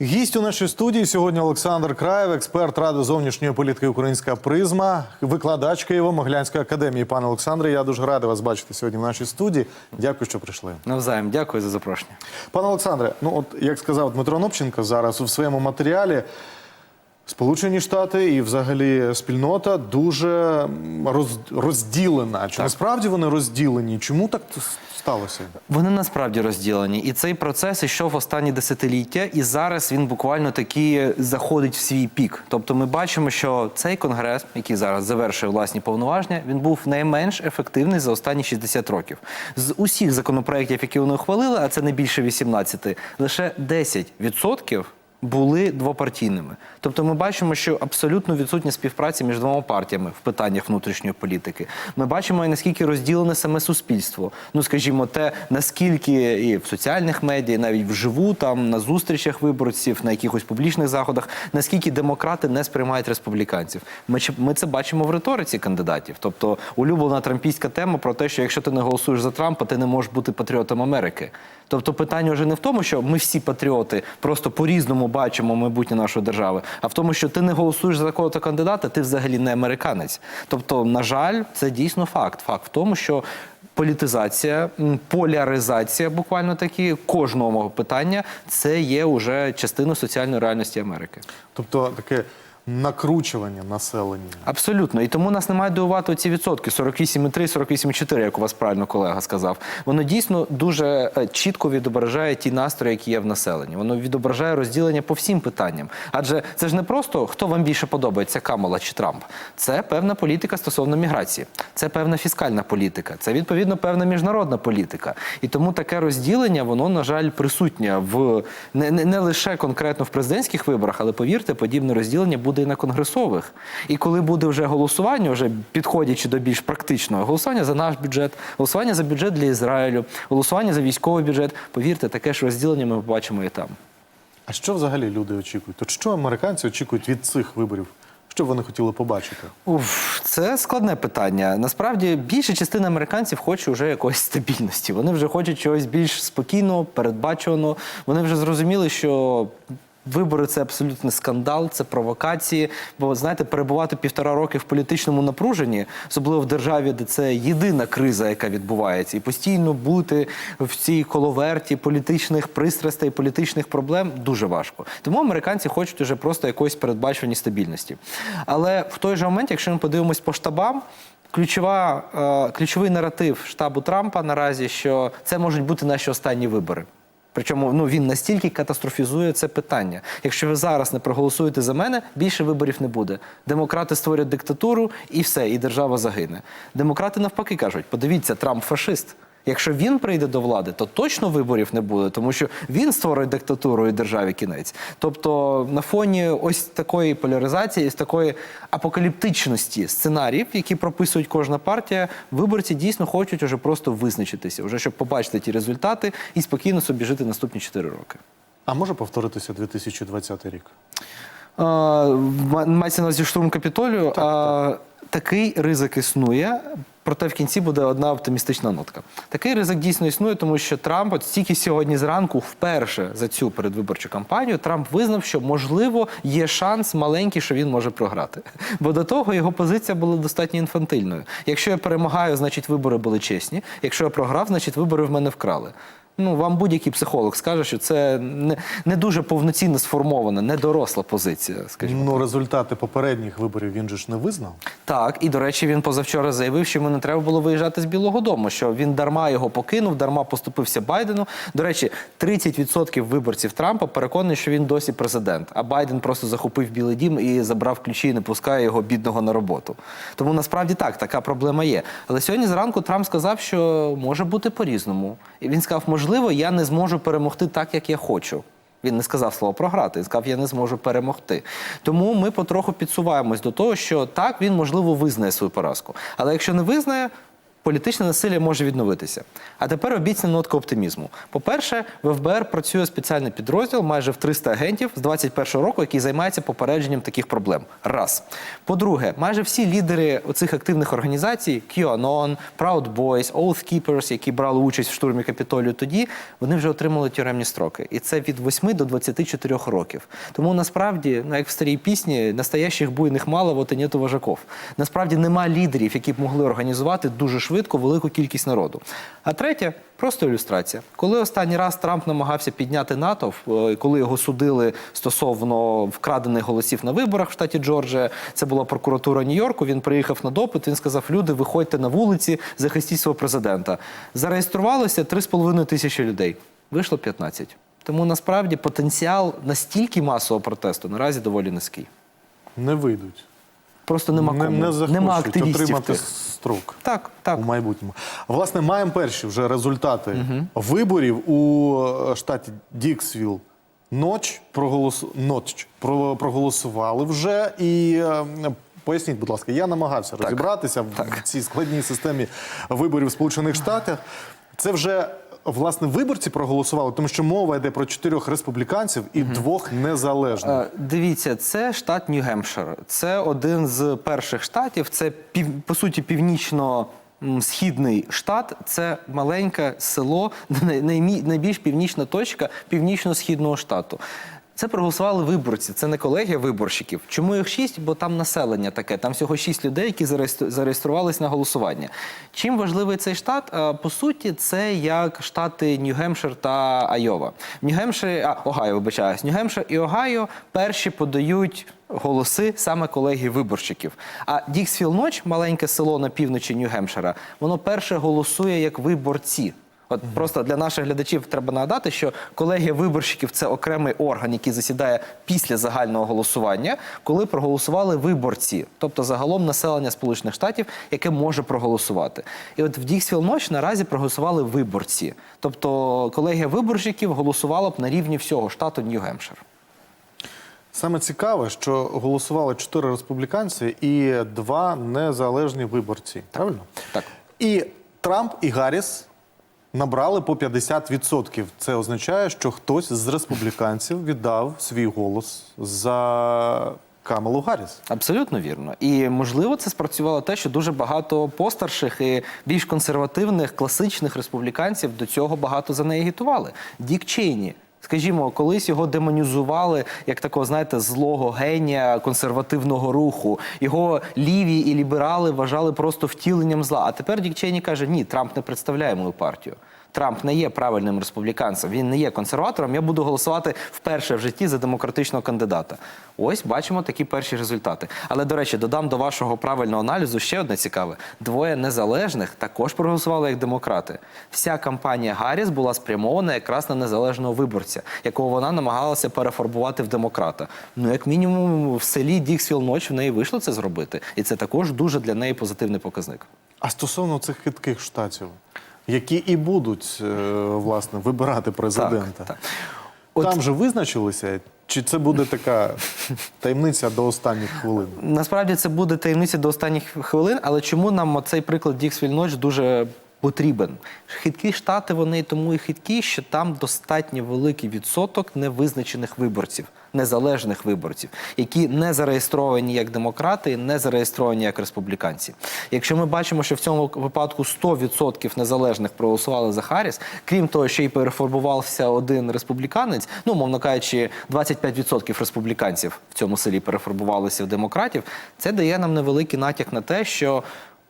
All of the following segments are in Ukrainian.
Гість у нашій студії сьогодні Олександр Краєв, експерт Ради зовнішньої політики Українська призма, викладач Києво-Могилянської академії. Пане Олександре, я дуже радий вас бачити сьогодні в нашій студії. Дякую, що прийшли. Навзаєм, дякую за запрошення. Пане Олександре, ну от як сказав Дмитро Нопченко зараз у своєму матеріалі, Сполучені Штати і взагалі спільнота дуже роз, розділена. Чи насправді вони розділені? Чому так сталося? Вони насправді розділені, і цей процес ішов останні десятиліття, і зараз він буквально таки заходить в свій пік. Тобто, ми бачимо, що цей конгрес, який зараз завершує власні повноваження, він був найменш ефективний за останні 60 років. З усіх законопроєктів, які вони ухвалили, а це не більше 18, лише 10% були двопартійними. Тобто ми бачимо, що абсолютно відсутня співпраця між двома партіями в питаннях внутрішньої політики. Ми бачимо, і наскільки розділене саме суспільство. Ну, скажімо, те, наскільки і в соціальних медіа, і навіть вживу, там на зустрічах виборців, на якихось публічних заходах, наскільки демократи не сприймають республіканців. Ми, ми це бачимо в риториці кандидатів. Тобто улюблена трампійська тема про те, що якщо ти не голосуєш за Трампа, ти не можеш бути патріотом Америки. Тобто питання вже не в тому, що ми всі патріоти просто по-різному бачимо майбутнє нашої держави, а в тому, що ти не голосуєш за такого-то кандидата, ти взагалі не американець. Тобто, на жаль, це дійсно факт. Факт в тому, що політизація, поляризація буквально такі кожного питання це є уже частиною соціальної реальності Америки. Тобто таке накручування населення. Абсолютно. І тому нас не мають дивувати ці відсотки 48,3, 48,4, як у вас правильно колега сказав. Воно дійсно дуже е, чітко відображає ті настрої, які є в населенні. Воно відображає розділення по всім питанням. Адже це ж не просто хто вам більше подобається, Камала чи Трамп. Це певна політика стосовно міграції, це певна фіскальна політика, це відповідно певна міжнародна політика. І тому таке розділення, воно, на жаль, присутнє в не, не, не лише конкретно в президентських виборах, але повірте, подібне розділення буде і на конгресових. І коли буде вже голосування, вже підходячи до більш практичного голосування за наш бюджет, голосування за бюджет для Ізраїлю, голосування за військовий бюджет, повірте, таке ж розділення ми побачимо і там. А що взагалі люди очікують? От що американці очікують від цих виборів? Що б вони хотіли побачити? Уф, це складне питання. Насправді більша частина американців хоче вже якоїсь стабільності. Вони вже хочуть чогось більш спокійного, передбачуваного. Вони вже зрозуміли, що. Вибори це абсолютний скандал, це провокації. Бо знаєте, перебувати півтора роки в політичному напруженні, особливо в державі, де це єдина криза, яка відбувається, і постійно бути в цій коловерті політичних пристрастей, політичних проблем дуже важко. Тому американці хочуть уже просто якоїсь передбачувані стабільності. Але в той же момент, якщо ми подивимось по штабам. Ключова, е, ключовий наратив штабу Трампа наразі, що це можуть бути наші останні вибори. Причому ну він настільки катастрофізує це питання. Якщо ви зараз не проголосуєте за мене, більше виборів не буде. Демократи створять диктатуру і все, і держава загине. Демократи навпаки кажуть: подивіться, Трамп фашист. Якщо він прийде до влади, то точно виборів не буде, тому що він створить диктатуру і державі кінець. Тобто, на фоні ось такої поляризації, з такої апокаліптичності сценаріїв, які прописують кожна партія, виборці дійсно хочуть уже просто визначитися, вже щоб побачити ті результати і спокійно собі жити наступні 4 роки. А може повторитися 2020 рік? Ма- Мається на увазі штурм Капітолію. Е, Такий ризик існує. Проте в кінці буде одна оптимістична нотка. Такий ризик дійсно існує, тому що Трамп, от стільки сьогодні зранку, вперше за цю передвиборчу кампанію, Трамп визнав, що можливо є шанс маленький, що він може програти. Бо до того його позиція була достатньо інфантильною. Якщо я перемагаю, значить вибори були чесні. Якщо я програв, значить вибори в мене вкрали. Ну, вам будь-який психолог скаже, що це не, не дуже повноцінно сформована, недоросла позиція, скажімо. Ну, результати попередніх виборів він же ж не визнав. Так, і до речі, він позавчора заявив, що йому не треба було виїжджати з Білого Дому, що він дарма його покинув, дарма поступився Байдену. До речі, 30% виборців Трампа переконані, що він досі президент. А Байден просто захопив Білий Дім і забрав ключі і не пускає його бідного на роботу. Тому насправді так, така проблема є. Але сьогодні зранку Трамп сказав, що може бути по-різному. І він сказав, можливо, я не зможу перемогти так, як я хочу. Він не сказав слово програти, він сказав, я не зможу перемогти. Тому ми потроху підсуваємось до того, що так він можливо визнає свою поразку. Але якщо не визнає, політичне насилля може відновитися. А тепер обіцяна нотка оптимізму. По-перше, в ФБР працює спеціальний підрозділ майже в 300 агентів з 21 року, який займається попередженням таких проблем. Раз. По-друге, майже всі лідери оцих активних організацій QAnon, Proud Boys, Oath Keepers, які брали участь в штурмі Капітолію тоді, вони вже отримали тюремні строки. І це від 8 до 24 років. Тому насправді, ну як в старій пісні, настоящих буйних мало, вот і нету вожаков. Насправді нема лідерів, які б могли організувати дуже швидко велику кількість народу. А третє просто ілюстрація. Коли останній раз Трамп намагався підняти НАТО, е, коли його судили стосовно вкрадених голосів на виборах в штаті Джорджія, це була прокуратура Нью-Йорку. Він приїхав на допит. Він сказав: люди, виходьте на вулиці, захистіть свого президента. Зареєструвалося 3,5 тисячі людей. Вийшло 15. Тому насправді потенціал настільки масового протесту наразі доволі низький. Не вийдуть. Просто нема не, кому. не захочуть нема активістів. отримати тих. строк. Так, так. у майбутньому. Власне, маємо перші вже результати виборів у е, штаті Діксвіл. Ноч проголосу... Ноч про... проголосували вже і. е, Поясніть, будь ласка, я намагався розібратися в цій складній системі виборів в Сполучених Штатах. Це вже власне виборці проголосували, тому що мова йде про чотирьох республіканців і двох незалежних. Е, Дивіться, це штат Нью-Гемпшир. Це один з перших штатів. Це пів, по суті північно. Східний штат це маленьке село, найбільш північна точка північно-східного штату. Це проголосували виборці, це не колегія виборщиків. Чому їх шість? Бо там населення таке, там всього шість людей, які зареєстру- зареєструвались на голосування. Чим важливий цей штат? По суті, це як штати Нью-Гемпшир та Айова. В Нью-Гемпширі, а Огайо, вибачаюсь, Нью-Гемпшир і Огайо перші подають голоси саме колегії виборщиків. А Діксфіл Ноч, маленьке село на півночі Нью-Гемпшира, воно перше голосує як виборці. От просто для наших глядачів треба нагадати, що колегія виборщиків це окремий орган, який засідає після загального голосування, коли проголосували виборці, тобто загалом населення Сполучених Штатів, яке може проголосувати. І от в Діксвіл Ноч наразі проголосували виборці. Тобто колегія виборщиків голосувала б на рівні всього штату Нью-Гемпшир. Саме цікаве, що голосували чотири республіканці і два незалежні виборці. Правильно? Так. І Трамп і Гарріс набрали по 50%. Це означає, що хтось з республіканців віддав свій голос за Камалу Гарріс. Абсолютно вірно. І можливо, це спрацювало те, що дуже багато постарших і більш консервативних класичних республіканців до цього багато за неї агітували. Дік Чейні. Скажімо, колись його демонізували як такого, знаєте, злого генія консервативного руху. Його ліві і ліберали вважали просто втіленням зла. А тепер Дік Чейні каже: ні, Трамп не представляє мою партію. Трамп не є правильним республіканцем, він не є консерватором. Я буду голосувати вперше в житті за демократичного кандидата. Ось бачимо такі перші результати. Але до речі, додам до вашого правильного аналізу ще одне цікаве: двоє незалежних також проголосували як демократи. Вся кампанія Гарріс була спрямована якраз на незалежного виборця, якого вона намагалася перефарбувати в демократа. Ну, як мінімум, в селі Діксвіл Ноч в неї вийшло це зробити, і це також дуже для неї позитивний показник. А стосовно цих хитких штатів, які і будуть е, власне вибирати президента, так. От- там же визначилися, чи це буде така таємниця до останніх хвилин? Насправді це буде таємниця до останніх хвилин, але чому нам цей приклад Діксвіль Ноч дуже потрібен? Хиткі штати вони тому і хиткі, що там достатньо великий відсоток невизначених виборців, незалежних виборців, які не зареєстровані як демократи, не зареєстровані як республіканці. Якщо ми бачимо, що в цьому випадку 100% незалежних проголосували за Харріс, крім того, що й переформувався один республіканець, ну мовно кажучи, 25% республіканців в цьому селі переформувалися в демократів, це дає нам невеликий натяк на те, що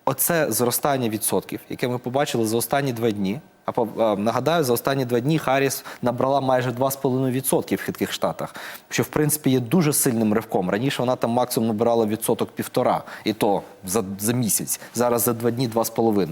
оце зростання відсотків, яке ми побачили за останні два дні. А по- нагадаю, за останні два дні Харріс набрала майже 2,5% в хитких штатах, що в принципі є дуже сильним ривком. Раніше вона там максимум набирала відсоток півтора, і то за, за місяць. Зараз за два дні 2,5%.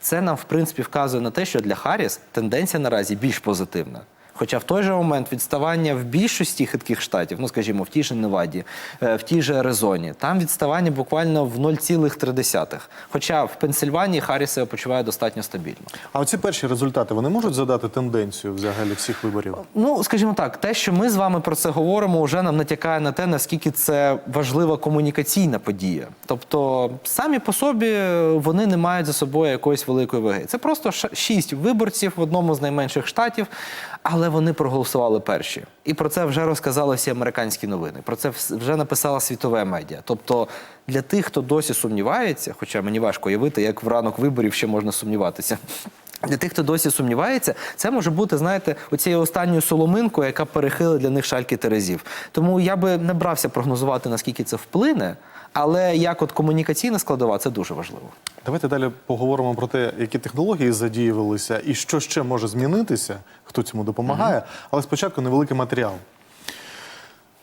Це нам в принципі вказує на те, що для Харріс тенденція наразі більш позитивна. Хоча в той же момент відставання в більшості хитких штатів, ну скажімо, в тій же Неваді, е, в тій же Аризоні, там відставання буквально в 0,3. Хоча в Пенсильванії Харріс себе почуває достатньо стабільно. А оці перші результати вони можуть задати тенденцію взагалі всіх виборів? Ну, скажімо так, те, що ми з вами про це говоримо, вже нам натякає на те, наскільки це важлива комунікаційна подія. Тобто, самі по собі вони не мають за собою якоїсь великої ваги. Це просто шість виборців в одному з найменших штатів, але вони проголосували перші. І про це вже розказали всі американські новини. Про це вже написала світове медіа. Тобто, для тих, хто досі сумнівається, хоча мені важко уявити, як в ранок виборів ще можна сумніватися. Для тих, хто досі сумнівається, це може бути, знаєте, оцією останньою соломинкою, яка перехилить для них шальки терезів. Тому я би не брався прогнозувати, наскільки це вплине, але як от комунікаційна складова, це дуже важливо. Давайте далі поговоримо про те, які технології задіювалися і що ще може змінитися, хто цьому допомагає. Але спочатку невеликий матеріал.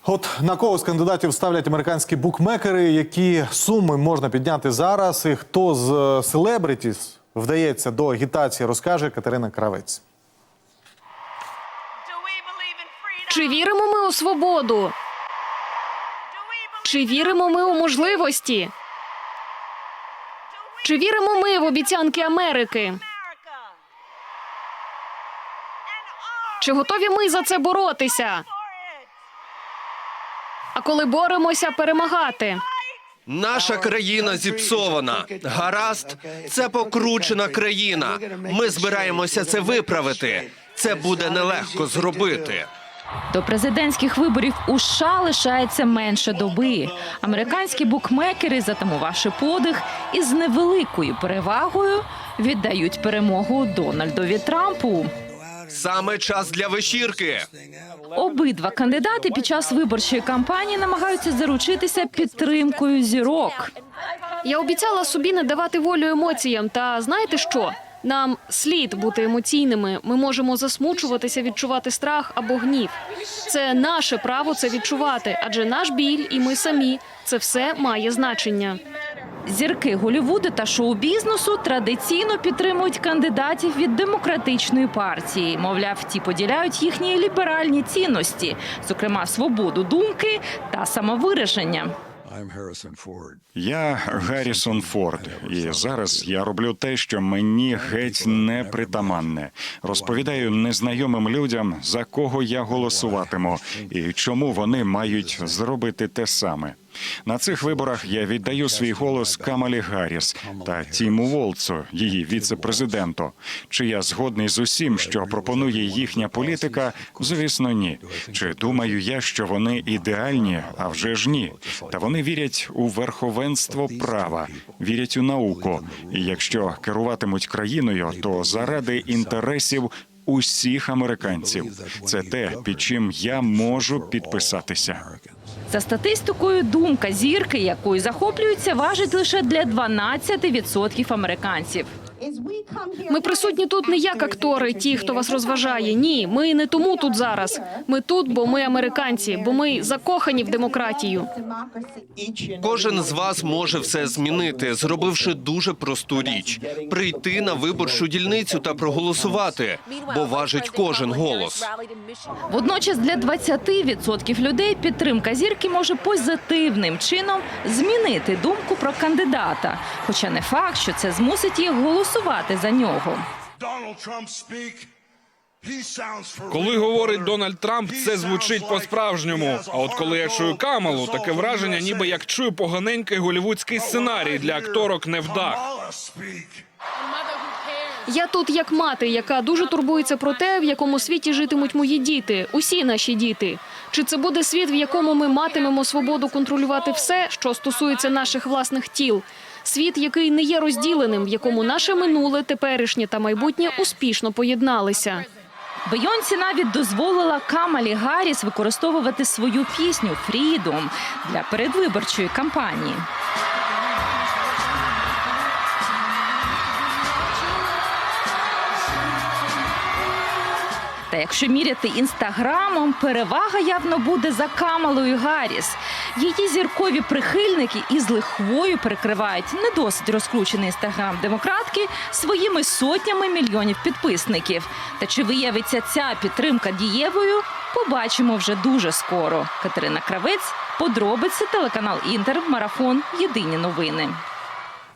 От на кого з кандидатів ставлять американські букмекери, які суми можна підняти зараз, і хто з е, селебритіс вдається до агітації, розкаже Катерина Кравець. Чи віримо ми у свободу? Чи віримо ми у можливості? Чи віримо ми в обіцянки Америки? Чи готові ми за це боротися? А коли боремося, перемагати? Наша країна зіпсована. Гаразд, це покручена країна. Ми збираємося це виправити. Це буде нелегко зробити. До президентських виборів у США лишається менше доби. Американські букмекери, затамувавши подих, із невеликою перевагою віддають перемогу Дональдові Трампу. Саме час для вечірки. Обидва кандидати під час виборчої кампанії намагаються заручитися підтримкою зірок. Я обіцяла собі не давати волю емоціям. Та знаєте що? Нам слід бути емоційними. Ми можемо засмучуватися, відчувати страх або гнів. Це наше право це відчувати, адже наш біль і ми самі це все має значення. Зірки Голівуду та шоу-бізнесу традиційно підтримують кандидатів від демократичної партії. Мовляв, ті поділяють їхні ліберальні цінності, зокрема свободу думки та самовираження. Я Гаррісон Форд, і зараз я роблю те, що мені геть не притаманне. Розповідаю незнайомим людям, за кого я голосуватиму, і чому вони мають зробити те саме. На цих виборах я віддаю свій голос Камалі Гарріс та Тіму Волцу, її віце-президенту. Чи я згодний з усім, що пропонує їхня політика? Звісно, ні. Чи думаю я, що вони ідеальні? А вже ж ні. Та вони вірять у верховенство права, вірять у науку. І якщо керуватимуть країною, то заради інтересів. Усіх американців це те, під чим я можу підписатися. За статистикою, думка зірки, якою захоплюються, важить лише для 12% американців. Ми присутні тут не як актори, ті, хто вас розважає. Ні, ми не тому тут зараз. Ми тут, бо ми американці, бо ми закохані в демократію. Кожен з вас може все змінити, зробивши дуже просту річ: прийти на виборчу дільницю та проголосувати, бо важить кожен голос. Водночас для 20% людей підтримка зірки може позитивним чином змінити думку про кандидата, хоча не факт, що це змусить їх голосувати за нього. Коли говорить Дональд Трамп, це звучить по-справжньому. А от коли я чую Камалу, таке враження, ніби як чую поганенький голівудський сценарій для акторок невдах. Я тут як мати, яка дуже турбується про те, в якому світі житимуть мої діти, усі наші діти. Чи це буде світ, в якому ми матимемо свободу контролювати все, що стосується наших власних тіл? Світ, який не є розділеним, в якому наше минуле, теперішнє та майбутнє успішно поєдналися. Бейонсі навіть дозволила Камалі Гарріс використовувати свою пісню Фрідом для передвиборчої кампанії. Та якщо міряти інстаграмом, перевага явно буде за Камалою Гарріс. Її зіркові прихильники із лихвою перекривають не досить розкручений інстаграм демократки своїми сотнями мільйонів підписників. Та чи виявиться ця підтримка дієвою? Побачимо вже дуже скоро. Катерина Кравець, подробиці, телеканал Інтер, марафон. Єдині новини.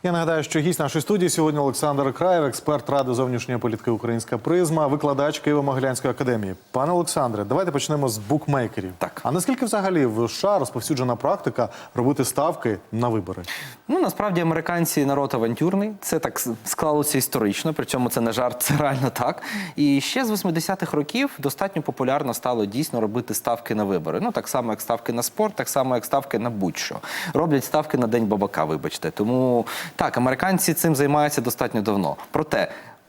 Я нагадаю, що гість нашої студії сьогодні Олександр Краєв, експерт Ради зовнішньої політики Українська призма, викладач Києво-Могилянської академії. Пане Олександре, давайте почнемо з букмекерів. Так. А наскільки взагалі в США розповсюджена практика робити ставки на вибори? Ну насправді американці народ авантюрний. Це так склалося історично. Причому це не жарт, це реально так. І ще з 80-х років достатньо популярно стало дійсно робити ставки на вибори. Ну так само, як ставки на спорт, так само, як ставки на будь-що. Роблять ставки на день бабака. Вибачте. Тому так, американці цим займаються достатньо давно. Проте.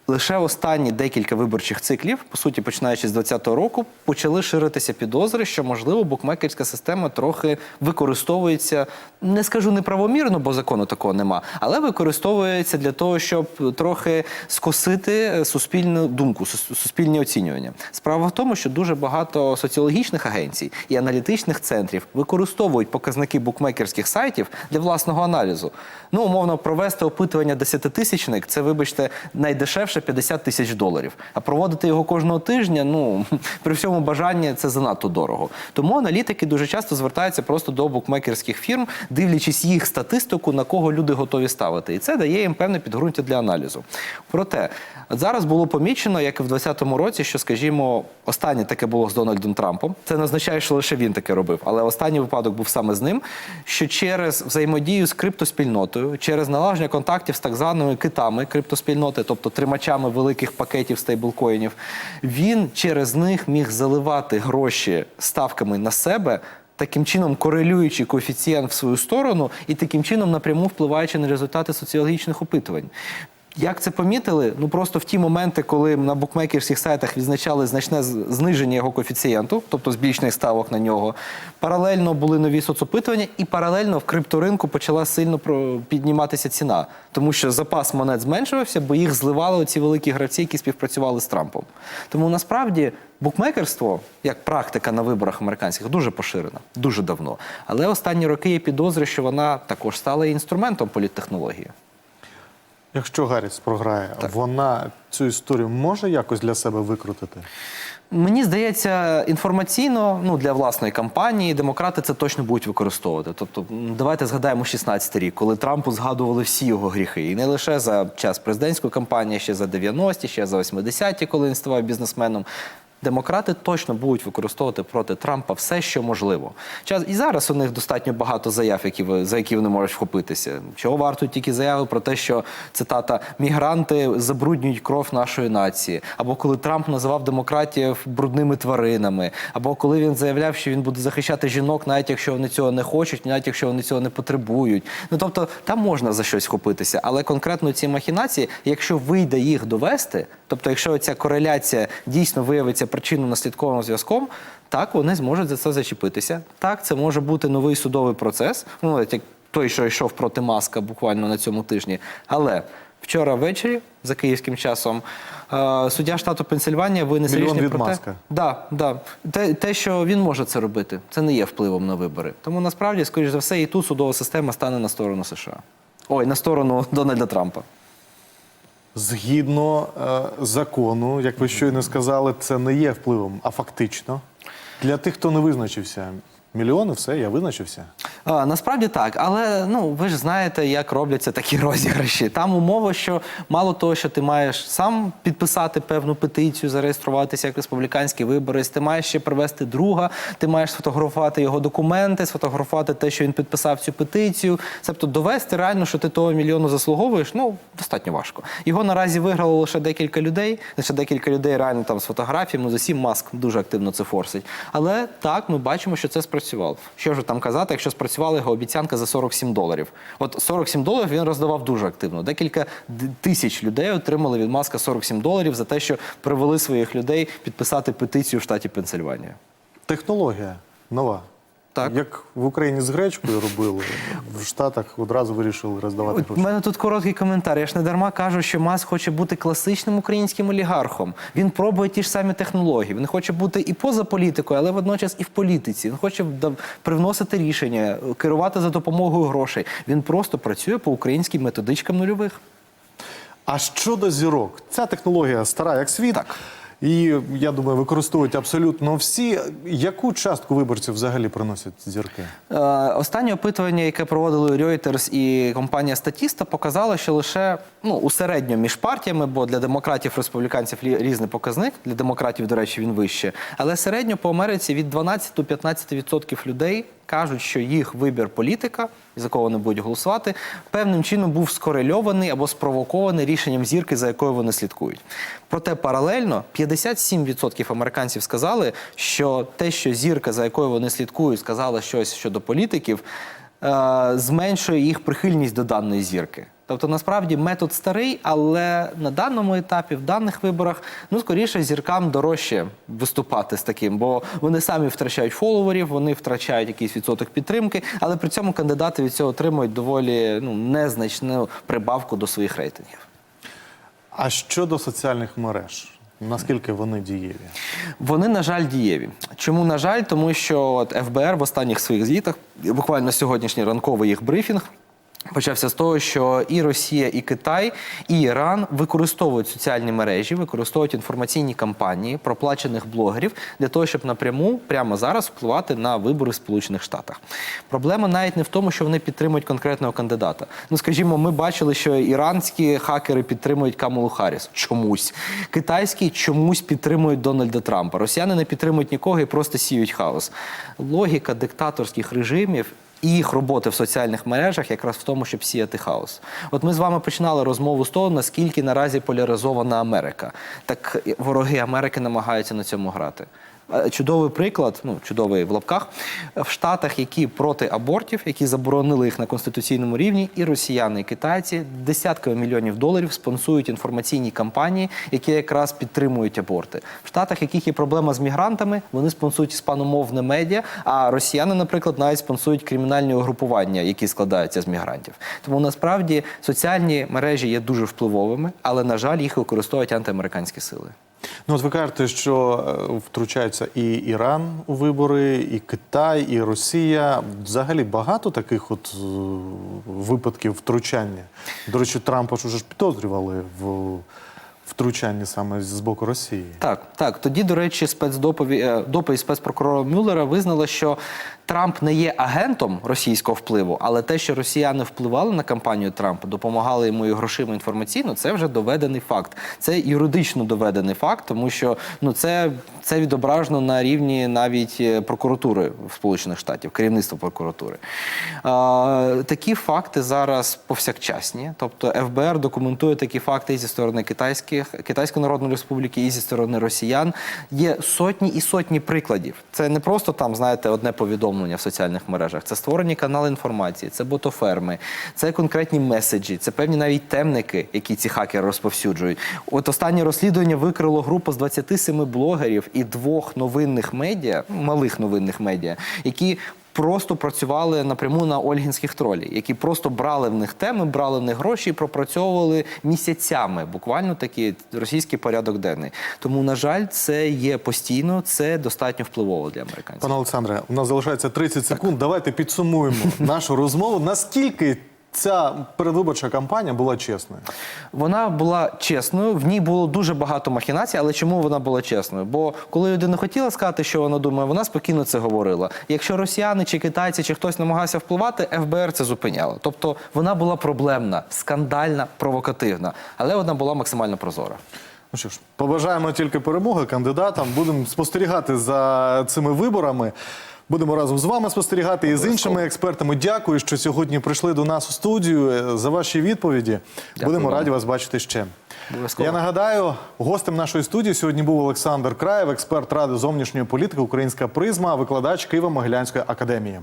Лише останні декілька виборчих циклів, по суті, починаючи з 2020 року, почали ширитися підозри, що можливо букмекерська система трохи використовується, не скажу неправомірно, бо закону такого нема, але використовується для того, щоб трохи скосити е, суспільну думку, суспільні оцінювання. Справа в тому, що дуже багато соціологічних агенцій і аналітичних центрів використовують показники букмекерських сайтів для власного аналізу. Ну, умовно, провести опитування десятитисячник це, вибачте, найдешевше 50 тисяч доларів. А проводити його кожного тижня, ну при всьому бажанні це занадто дорого. Тому аналітики дуже часто звертаються просто до букмекерських фірм, дивлячись їх статистику, на кого люди готові ставити. І це дає їм певне підґрунтя для аналізу. Проте зараз було помічено, як і в 2020 році, що, скажімо, останнє таке було з Дональдом Трампом. Це не означає, що лише він таке робив, але останній випадок був саме з ним. Що через взаємодію з криптоспільнотою, через налагодження контактів з так званими китами криптоспільноти, тобто тримачами великих пакетів стейблкоїнів, він через них міг заливати гроші ставками на себе. Таким чином корелюючи коефіцієнт в свою сторону і таким чином напряму впливаючи на результати соціологічних опитувань. Як це помітили? Ну просто в ті моменти, коли на букмекерських сайтах відзначали значне зниження його коефіцієнту, тобто збільшених ставок на нього, паралельно були нові соцопитування, і паралельно в крипторинку почала сильно підніматися ціна, тому що запас монет зменшувався, бо їх зливали оці великі гравці, які співпрацювали з Трампом. Тому насправді букмекерство, як практика на виборах американських, дуже поширена, дуже давно. Але останні роки є підозри, що вона також стала інструментом політтехнології. Якщо Гарріс програє, вона цю історію може якось для себе викрутити? Мені здається, інформаційно, ну для власної кампанії, демократи це точно будуть використовувати. Тобто, давайте згадаємо 16-й рік, коли Трампу згадували всі його гріхи, і не лише за час президентської кампанії, ще за 90-ті, ще за 80-ті, коли він ставав бізнесменом. Демократи точно будуть використовувати проти Трампа все, що можливо. Час і зараз у них достатньо багато заяв, які ви- за які вони можуть вхопитися. Чого вартують тільки заяви про те, що цитата мігранти забруднюють кров нашої нації, або коли Трамп називав демократів брудними тваринами, або коли він заявляв, що він буде захищати жінок, навіть якщо вони цього не хочуть, навіть якщо вони цього не потребують. Ну тобто там можна за щось вхопитися, але конкретно ці махінації, якщо вийде їх довести, тобто, якщо ця кореляція дійсно виявиться причинно-наслідковим зв'язком, так вони зможуть за це зачепитися. Так, це може бути новий судовий процес. Ну, як той, що йшов проти маска буквально на цьому тижні. Але вчора ввечері, за київським часом, е, суддя штату Пенсильванія винесе Мільйон рішення від про те, Маска. Да, да. Те, те, що він може це робити, це не є впливом на вибори. Тому насправді, скоріш за все, і тут судова система стане на сторону США. Ой, на сторону Дональда Трампа. Згідно е, закону, як ви щойно сказали, це не є впливом, а фактично. Для тих, хто не визначився, мільйони, все, я визначився. А, насправді так, але ну ви ж знаєте, як робляться такі розіграші. Там умова, що мало того, що ти маєш сам підписати певну петицію, зареєструватися як республіканський виборець, ти маєш ще привести друга, ти маєш сфотографувати його документи, сфотографувати те, що він підписав цю петицію. Тобто довести реально, що ти того мільйону заслуговуєш, ну достатньо важко. Його наразі виграло лише декілька людей. Лише декілька людей реально там з фотографіями. Ну, за сім маск дуже активно це форсить. Але так, ми бачимо, що це спрацювало. Що ж там казати, якщо спрацювала його обіцянка за 47 доларів. От 47 доларів він роздавав дуже активно. Декілька тисяч людей отримали від маска 47 доларів за те, що привели своїх людей підписати петицію в штаті Пенсильванія. Технологія нова. Так. Як в Україні з гречкою робили, в Штатах одразу вирішили роздавати У мене тут короткий коментар. Я ж не дарма кажу, що Маск хоче бути класичним українським олігархом. Він пробує ті ж самі технології. Він хоче бути і поза політикою, але водночас і в політиці. Він хоче привносити рішення, керувати за допомогою грошей. Він просто працює по українським методичкам нульових. А щодо зірок, ця технологія стара як світ. Так. І я думаю, використовують абсолютно всі. Яку частку виборців взагалі приносять зірки? Е, Останнє опитування, яке проводили Reuters і компанія Statista, показало, що лише ну, у середньому між партіями, бо для демократів республіканців лі- різний показник, для демократів, до речі, він вище. Але середньо по Америці від 12 до 15% людей кажуть, що їх вибір політика, за кого вони будуть голосувати, певним чином був скорельований або спровокований рішенням зірки, за якою вони слідкують. Проте паралельно 57% американців сказали, що те, що зірка, за якою вони слідкують, сказала щось щодо політиків, е, зменшує їх прихильність до даної зірки. Тобто, насправді метод старий, але на даному етапі, в даних виборах, ну скоріше зіркам дорожче виступати з таким, бо вони самі втрачають фоловерів, вони втрачають якийсь відсоток підтримки, але при цьому кандидати від цього отримують доволі ну, незначну прибавку до своїх рейтингів. А щодо соціальних мереж, наскільки вони дієві? Вони, на жаль, дієві. Чому на жаль? Тому що от ФБР в останніх своїх звітах, буквально сьогоднішній ранковий їх брифінг. Почався з того, що і Росія, і Китай, і Іран використовують соціальні мережі, використовують інформаційні кампанії проплачених блогерів для того, щоб напряму прямо зараз впливати на вибори в Сполучених Штатах. Проблема навіть не в тому, що вони підтримують конкретного кандидата. Ну, скажімо, ми бачили, що іранські хакери підтримують Камалу Харріс чомусь. Китайські чомусь підтримують Дональда Трампа. Росіяни не підтримують нікого і просто сіють хаос. Логіка диктаторських режимів. Їх роботи в соціальних мережах якраз в тому, щоб сіяти хаос. От ми з вами починали розмову з того, наскільки наразі поляризована Америка. Так вороги Америки намагаються на цьому грати. Е, Чудовий приклад, ну чудовий в лапках, в Штатах, які проти абортів, які заборонили їх на конституційному рівні, і росіяни, і китайці десятками мільйонів доларів спонсують інформаційні кампанії, які якраз підтримують аборти. В Штатах, яких є проблема з мігрантами, вони спонсують іспаномовне медіа. А росіяни, наприклад, навіть спонсують кримінальні угрупування, які складаються з мігрантів. Тому насправді соціальні мережі є дуже впливовими, але на жаль, їх використовують антиамериканські сили. Ну, от ви кажете, що втручаються і Іран у вибори, і Китай, і Росія. Взагалі багато таких от е, випадків втручання. До речі, Трампа ж уже ж підозрювали в втручанні саме з боку Росії. Так, так. Тоді, до речі, спецдоповідь е, спецпрокурора Мюллера визнала, що Трамп не є агентом російського впливу, але те, що росіяни впливали на кампанію Трампа, допомагали йому і грошима інформаційно, це вже доведений факт. Це юридично доведений факт, тому що ну це, це відображено на рівні навіть е, прокуратури в Сполучених Штатів, керівництва прокуратури. А, такі факти зараз повсякчасні. Тобто ФБР документує такі факти зі сторони китайських Китайської Народної Республіки, і зі сторони росіян. Є сотні і сотні прикладів. Це не просто там, знаєте, одне повідомлення в соціальних мережах. Це створені канали інформації, це ботоферми, це конкретні меседжі, це певні навіть темники, які ці хакери розповсюджують. От останнє розслідування викрило групу з 27 блогерів і двох новинних медіа, малих новинних медіа, які просто працювали напряму на ольгінських тролі, які просто брали в них теми, брали в них гроші і пропрацьовували місяцями, буквально такий російський порядок денний. Тому, на жаль, це є постійно, це достатньо впливово для американців. Пане Олександре, у нас залишається 30 секунд. Давайте підсумуємо нашу розмову. Наскільки ця передвиборча кампанія була чесною? Вона була чесною, в ній було дуже багато махінацій, але чому вона була чесною? Бо коли людина хотіла сказати, що вона думає, вона спокійно це говорила. Якщо росіяни чи китайці чи хтось намагався впливати, ФБР це зупиняло. Тобто вона була проблемна, скандальна, провокативна, але вона була максимально прозора. Ну що ж, побажаємо тільки перемоги кандидатам. Будемо спостерігати за цими виборами. Будемо разом з вами спостерігати і з іншими експертами. Дякую, що сьогодні прийшли до нас у студію е, за ваші відповіді. Будемо раді вас бачити ще. Я нагадаю, гостем нашої студії сьогодні був Олександр Краєв, експерт ради зовнішньої політики Українська призма, викладач Києво-Могилянської академії.